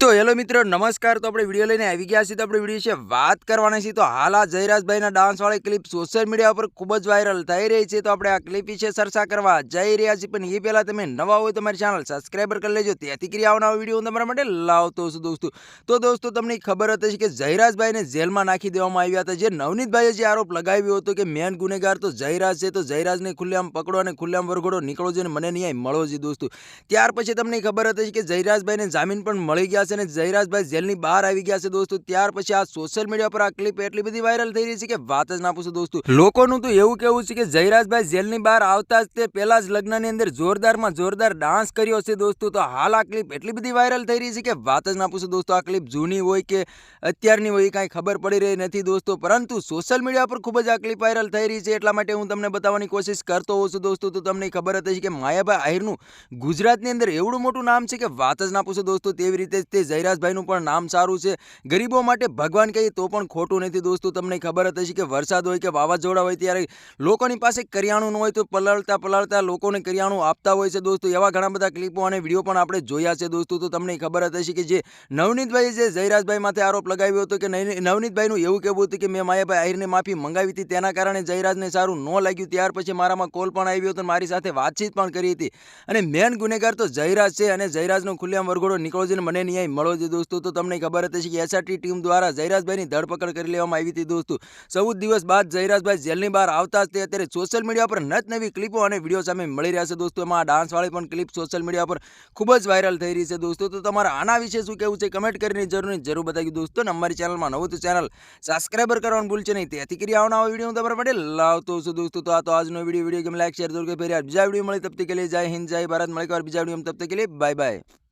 તો હેલો મિત્રો, નમસ્કાર. તો આપણે વીડિયો લઈને આવી ગયા છીએ. તો આપણે વીડિયો વિશે વાત કરવાના છીએ. તો હાલ આ જયરાજભાઈના ડાન્સવાળી ક્લિપ સોશિયલ મીડિયા પર ખૂબ જ વાયરલ થઈ રહી છે. તો આપણે આ ક્લિપ વિશે ચર્ચા કરવા જઈ રહ્યા છીએ. પણ એ પહેલાં તમે નવા હોય તો મારી ચેનલ સબસ્ક્રાઈબર કરી લેજો. તેથી કરી આવનારો વીડિયો હું તમારા માટે લાવતો છું દોસ્તો. તો દોસ્તો, તમને ખબર હતી કે જયરાજભાઈને જેલમાં નાખી દેવામાં આવ્યા હતા. જે નવનીતભાઈએ જે આરોપ લગાવ્યો હતો કે મેન ગુનેગાર તો જયરાજ છે, તો જયરાજને ખુલ્લેઆમ પકડો અને ખુલ્લેઆમ વરઘોડો નીકળો છે અને મને ન્યાય મળો છે દોસ્તો. ત્યાર પછી તમને ખબર હતી કે જયરાજભાઈને જામીન પણ મળી ગયા છે અને જયરાજભાઈ જેલની બહાર આવી ગયા છે દોસ્તો. ત્યાર પછી આ સોશિયલ મીડિયા પર આ ક્લિપ એટલી બધી વાયરલ થઈ રહી છે કે વાત જ ના પૂછો દોસ્તો. લોકોનું તો એવું કેવું છે કે જયરાજભાઈ જેલની બહાર આવતા જ તે પહેલા જ લગ્નની અંદર જોરદારમાં જોરદાર ડાન્સ કર્યો છે દોસ્તો. તો હાલ આ ક્લિપ એટલી બધી વાયરલ થઈ રહી છે કે વાત જ ના પૂછો દોસ્તો. આ ક્લિપ જૂની હોય કે અત્યારની હોય કાંઈ ખબર પડી રહી નથી દોસ્તો. પરંતુ સોશિયલ મીડિયા પર ખૂબ જ આ ક્લિપ વાયરલ થઈ રહી છે. એટલા માટે હું તમને બતાવવાની કોશિશ કરતો હોઉં છું દોસ્તો. તો તમને ખબર હતી કે માયાભાઈ આહિરનું ગુજરાતની અંદર એવડું મોટું નામ છે કે વાત જ ના પૂછો દોસ્તો. તેવી રીતે જ તે જયરાજભાઈનું પણ નામ સારું છે. ગરીબો માટે ભગવાન કહીએ તો પણ ખોટું નથી દોસ્તો. તમને ખબર હશે કે વરસાદ હોય કે વાવાઝોડા હોય ત્યારે લોકોની પાસે કરિયાણું ન હોય તો પલળતા પલળતા લોકોને કરિયાણું આપતા હોય છે દોસ્તો. એવા ઘણા બધા ક્લિપો અને વીડિયો પણ આપણે જોયા છે દોસ્તો. તો તમને ખબર હશે કે જે નવનીતભાઈએ જે જયરાજભાઈ માથે આરોપ લગાવ્યો હતો કે નવનીતભાઈનું એવું કહેવું હતું કે મેં માયાભાઈ આહિરને માફી મંગાવી હતી. તેના કારણે જયરાજને સારું ન લાગ્યું. ત્યાર પછી મારામાં કોલ પણ આવ્યો હતો મારી સાથે વાતચીત પણ કરી હતી. અને મેન ગુનેગાર તો જયરાજ છે અને જયરાજનો ખુલ્લેઆમ વરઘોડો નીકળો છે મને ન્યાય મળો છે દોસ્તો, તો તમને ખબર હતી કે એસઆરટી ટીમ દ્વારા જયરાજભાઈની ધરપકડ કરી લેવામાં આવી હતી દોસ્તો. ચૌદ દિવસ બાદ જયરાજભાઈ જેલની બહાર આવતા જ તે અત્યારે સોશિયલ મીડિયા પર નત નવી ક્લિપો અને વીડિયો સામે મળી રહ્યા છે દોસ્તો. એમાં ડાન્સવાળી પણ ક્લિપ સોશિયલ મીડિયા પર ખૂબ જ વાયરલ થઈ રહી છે દોસ્તો. તો તમારા આના વિશે શું કહેવું છે કમેન્ટ કરીને જરૂર જરૂર બતાવી દોસ્તો. અને અમારી ચેનલમાં નવું તો ચેનલ સબસ્ક્રાઈબર કરવાનું ભૂલશે નહીં. તેથી કરી આવનારો વીડિયો હું તમારા માટે લાવતો છું દોસ્તો. તો આ તો આજનો વીડિયો વીડિયો ગમે લાઈક શેર જરૂર કે ફેર બીજા વીડિયો મળે, તબ તક કે લીએ જય હિન્દ, જય ભારત. મળે બીજા વીડિયો તબ કે લીએ બાય બાય